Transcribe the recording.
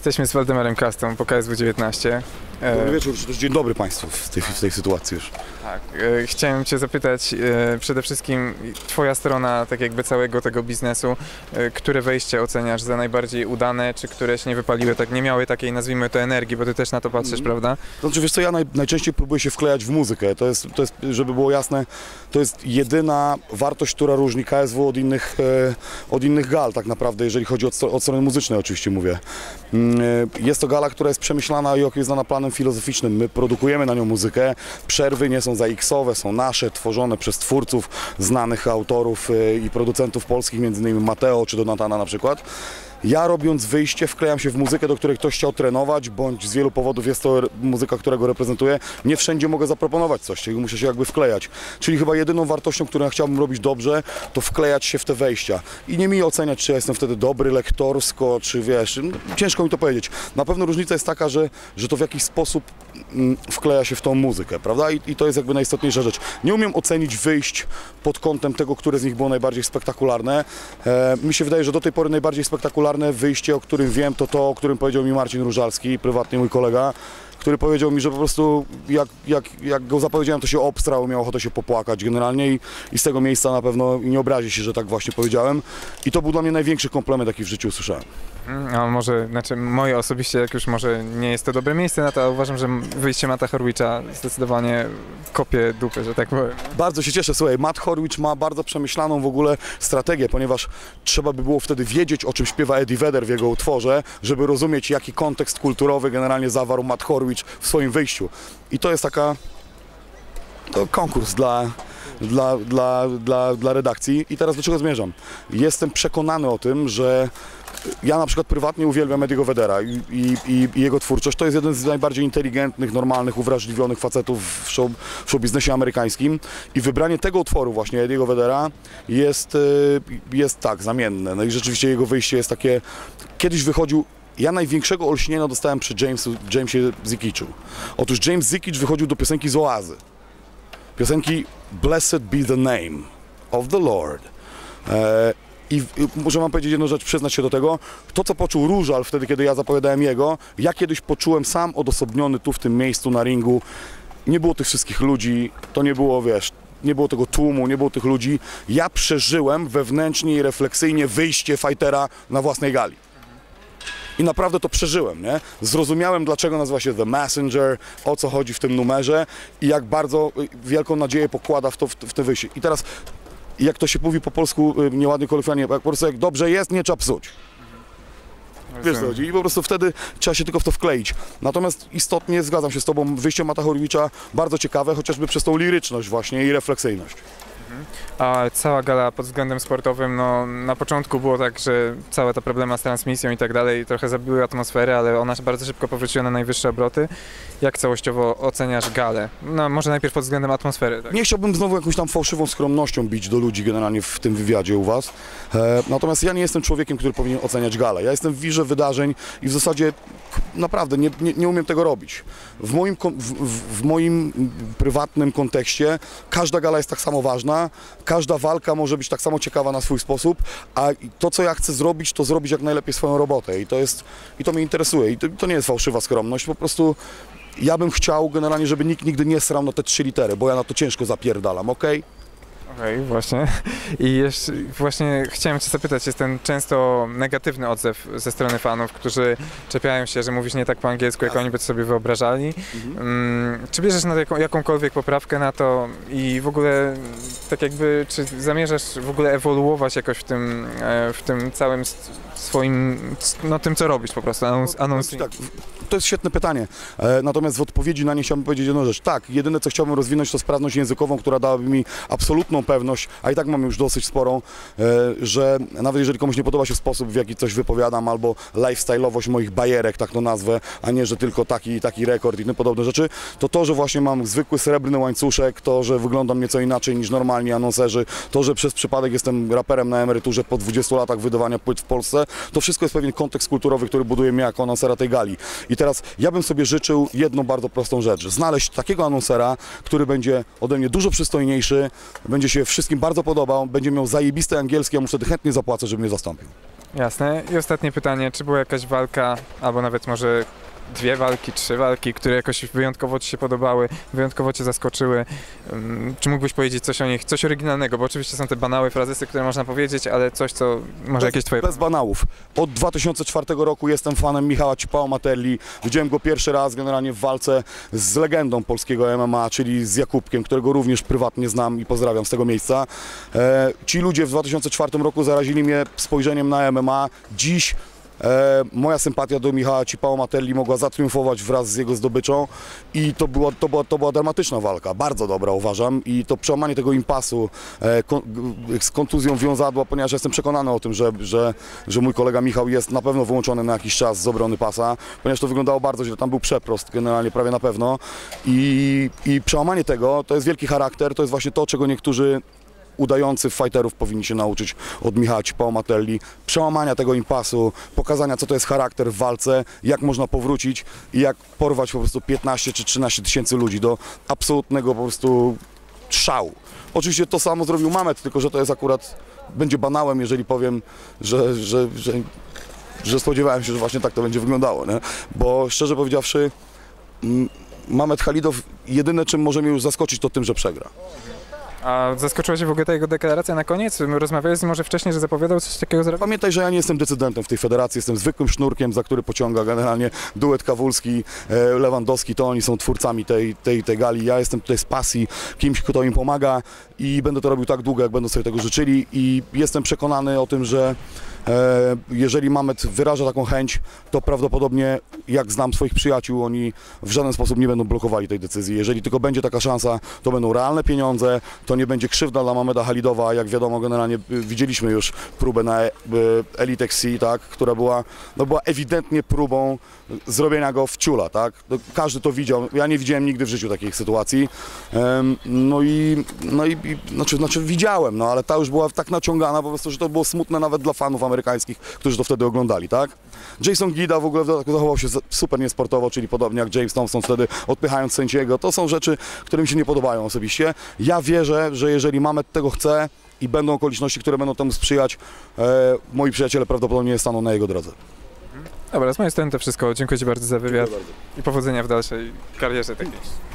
Jesteśmy z Waldemarem Kastą po KSW 19. Dobry wieczór, czy też dzień dobry Państwu w tej, w tej sytuacji już. Tak, e, chciałem Cię zapytać e, przede wszystkim Twoja strona tak jakby całego tego biznesu, e, które wejście oceniasz za najbardziej udane, czy które się nie wypaliły, tak nie miały takiej nazwijmy to energii, bo Ty też na to patrzysz, prawda? Znaczy wiesz co, ja naj, najczęściej próbuję się wklejać w muzykę, to jest, to jest, żeby było jasne, to jest jedyna wartość, która różni KSW od innych, e, od innych gal tak naprawdę, jeżeli chodzi o, od strony muzycznej oczywiście mówię. Mm, e, Jest to gala, która jest przemyślana i jest znana filozoficznym, my produkujemy na nią muzykę, przerwy nie są za X-owe, są nasze, tworzone przez twórców, znanych autorów e, i producentów polskich, między innymi Mateo czy Donatana na przykład. Ja robiąc wyjście wklejam się w muzykę, do której ktoś chciał trenować, bądź z wielu powodów jest to muzyka, którego reprezentuję. Nie wszędzie mogę zaproponować coś, czyli muszę się jakby wklejać. Czyli chyba jedyną wartością, którą ja chciałbym robić dobrze, to wklejać się w te wejścia. I nie mi oceniać, czy ja jestem wtedy dobry lektorsko, czy wiesz, ciężko mi to powiedzieć. Na pewno różnica jest taka, że, że to w jakiś sposób wkleja się w tą muzykę, prawda? I, I to jest jakby najistotniejsza rzecz. Nie umiem ocenić wyjść pod kątem tego, które z nich było najbardziej spektakularne. E, mi się wydaje, że do tej pory najbardziej spektakularne wyjście, o którym wiem, to to, o którym powiedział mi Marcin Różalski, prywatnie mój kolega, który powiedział mi, że po prostu jak, jak, jak go zapowiedziałem, to się obstrał, miał ochotę się popłakać generalnie i, i z tego miejsca na pewno nie obrazi się, że tak właśnie powiedziałem. I to był dla mnie największy komplement, jaki w życiu usłyszałem. Mm, A może, znaczy moje osobiście, jak już może nie jest to dobre miejsce na to, ale uważam, że wyjście Mata Horwicza zdecydowanie kopie dupy, że tak powiem. Bardzo się cieszę. Słuchaj, Matt Horwich ma bardzo przemyślaną w ogóle strategię, ponieważ trzeba by było wtedy wiedzieć, o czym śpiewa Eddie Vedder w jego utworze, żeby rozumieć, jaki kontekst kulturowy generalnie zawarł Matt W swoim wyjściu. I to jest taka to konkurs dla, dla, dla, dla, dla redakcji. I teraz do czego zmierzam? Jestem przekonany o tym, że ja na przykład prywatnie uwielbiam Ediego Vedera i, i, i, jego twórczość. To jest jeden z najbardziej inteligentnych, normalnych, uwrażliwionych facetów w show, w show biznesie amerykańskim. I wybranie tego utworu właśnie Ediego Vedera jest, y, jest tak, zamienne. No i rzeczywiście jego wyjście jest takie... Kiedyś wychodził ja największego olśnienia dostałem przy Jamesu, Jamesie Zikiczu. Otóż James Zikicz wychodził do piosenki z Oazy. Piosenki Blessed be the name of the Lord. E, I i muszę wam powiedzieć jedną rzecz, przyznać się do tego. To, co poczuł Różal wtedy, kiedy ja zapowiadałem jego, ja kiedyś poczułem sam odosobniony tu w tym miejscu na ringu. Nie było tych wszystkich ludzi, to nie było, wiesz, nie było tego tłumu, nie było tych ludzi. Ja przeżyłem wewnętrznie i refleksyjnie wyjście fightera na własnej gali. I naprawdę to przeżyłem, nie? Zrozumiałem, dlaczego nazywa się The Messenger, o co chodzi w tym numerze i jak bardzo y, wielką nadzieję pokłada w to, w, w te wyjście. I teraz, jak to się mówi po polsku, y, nieładnie kolokwialnie, jak po prostu jak dobrze jest, nie trzeba psuć. Wiesz co chodzi? I po prostu wtedy trzeba się tylko w to wkleić. Natomiast istotnie zgadzam się z Tobą, wyjście Mata Horwicza bardzo ciekawe, chociażby przez tą liryczność właśnie i refleksyjność. A cała gala pod względem sportowym, no na początku było tak, że cała ta problema z transmisją i tak dalej trochę zabiły atmosferę, ale ona bardzo szybko powróciła na najwyższe obroty. Jak całościowo oceniasz galę? No może najpierw pod względem atmosfery, tak? Nie chciałbym znowu jakąś tam fałszywą skromnością bić do ludzi generalnie w tym wywiadzie u Was. E, natomiast ja nie jestem człowiekiem, który powinien oceniać galę. Ja jestem w wirze wydarzeń i w zasadzie naprawdę nie, nie, nie umiem tego robić. W moim, w, w, moim prywatnym kontekście każda gala jest tak samo ważna, każda walka może być tak samo ciekawa na swój sposób, a to, co ja chcę zrobić, to zrobić jak najlepiej swoją robotę i to jest, i to mnie interesuje. I to, to nie jest fałszywa skromność, po prostu ja bym chciał generalnie, żeby nikt nigdy nie srał na te trzy litery, bo ja na to ciężko zapierdalam, okej? Okej, właśnie. I jeszcze właśnie chciałem Cię zapytać, jest ten często negatywny odzew ze strony fanów, którzy czepiają się, że mówisz nie tak po angielsku, jak oni by sobie wyobrażali. Mm, czy bierzesz na to jaką, jakąkolwiek poprawkę na to i w ogóle tak jakby, czy zamierzasz w ogóle ewoluować jakoś w tym, e, w tym całym swoim, no tym co robisz po prostu, anons, announcing. Tak, to jest świetne pytanie. E, natomiast w odpowiedzi na nie chciałbym powiedzieć jedną rzecz. Tak, jedyne co chciałbym rozwinąć to sprawność językową, która dałaby mi absolutną pewność, a i tak mam już dosyć sporą, e, że nawet jeżeli komuś nie podoba się sposób, w jaki coś wypowiadam, albo lifestyle'owość moich bajerek, tak to nazwę, a nie, że tylko taki taki rekord i tym podobne rzeczy, to to, że właśnie mam zwykły srebrny łańcuszek, to, że wyglądam nieco inaczej niż normalni anonserzy, to, że przez przypadek jestem raperem na emeryturze po 20 latach wydawania płyt w Polsce, To wszystko jest pewien kontekst kulturowy, który buduje mnie jako anonsera tej gali. I teraz ja bym sobie życzył jedną bardzo prostą rzecz. Znaleźć takiego anonsera, który będzie ode mnie dużo przystojniejszy, będzie się wszystkim bardzo podobał, będzie miał zajebiste angielskie, ja mu wtedy chętnie zapłacę, żeby mnie zastąpił. Jasne. I ostatnie pytanie, czy była jakaś walka, albo nawet może dwie walki, trzy walki, które jakoś wyjątkowo Ci się podobały, wyjątkowo Cię zaskoczyły? Ym, Czy mógłbyś powiedzieć coś o nich, coś oryginalnego? Bo oczywiście są te banały, frazesy, które można powiedzieć, ale coś, co może jakieś Twoje... Bez banałów. Od 2004 roku jestem fanem Michała Cipała Materli. Widziałem go pierwszy raz generalnie w walce z legendą polskiego MMA, czyli z Jakubkiem, którego również prywatnie znam i pozdrawiam z tego miejsca. E, ci ludzie w 2004 roku zarazili mnie spojrzeniem na MMA. Dziś moja sympatia do Michała Cipała Materli mogła zatriumfować wraz z jego zdobyczą i to była, to, była, to była dramatyczna walka, bardzo dobra uważam. I to przełamanie tego impasu e, z kontuzją wiązadła, ponieważ jestem przekonany o tym, że, że, że mój kolega Michał jest na pewno wyłączony na jakiś czas z obrony pasa, ponieważ to wyglądało bardzo źle, tam był przeprost generalnie prawie na pewno. I, i przełamanie tego to jest wielki charakter, to jest właśnie to, czego niektórzy udający fighterów powinni się nauczyć od Michała Cipała Matelli, przełamania tego impasu, pokazania co to jest charakter w walce, jak można powrócić i jak porwać po prostu 15 czy 13 tysięcy ludzi do absolutnego po prostu szału. Oczywiście to samo zrobił Mamet, tylko że to jest akurat, będzie banałem, jeżeli powiem, że, że, że, że spodziewałem się, że właśnie tak to będzie wyglądało, nie? bo szczerze powiedziawszy mm, Mamet Halidow jedyne czym może już zaskoczyć to tym, że przegra. A zaskoczyła Cię w ogóle ta jego deklaracja na koniec? Rozmawiałeś może wcześniej, że zapowiadał coś takiego zrobić? Pamiętaj, że ja nie jestem decydentem w tej federacji, jestem zwykłym sznurkiem, za który pociąga generalnie duet Kawulski, e, Lewandowski, to oni są twórcami tej, tej, tej gali. Ja jestem tutaj z pasji, kimś, kto im pomaga i będę to robił tak długo, jak będą sobie tego życzyli i jestem przekonany o tym, że jeżeli Mamet wyraża taką chęć, to prawdopodobnie, jak znam swoich przyjaciół, oni w żaden sposób nie będą blokowali tej decyzji. Jeżeli tylko będzie taka szansa, to będą realne pieniądze, to nie będzie krzywda dla Mameda Halidowa, jak wiadomo, generalnie y, widzieliśmy już próbę na e- y, Elite XC, tak, która była, no była ewidentnie próbą zrobienia go w ciula, tak. No, Każdy to widział, ja nie widziałem nigdy w życiu takich sytuacji. No i, no i znaczy, znaczy widziałem, no ale ta już była tak naciągana po prostu, że to było smutne nawet dla fanów amerykańskich, którzy to wtedy oglądali, tak? Jason Gida w ogóle w dodatku zachował się super niesportowo, czyli podobnie jak James Thompson wtedy odpychając sędziego. To są rzeczy, które mi się nie podobają osobiście. Ja wierzę, że jeżeli Mamet tego chce i będą okoliczności, które będą temu sprzyjać, e, moi przyjaciele prawdopodobnie staną na jego drodze. Dobra, z mojej strony to wszystko. Dziękuję Ci bardzo za wywiad i powodzenia w dalszej karierze takiej.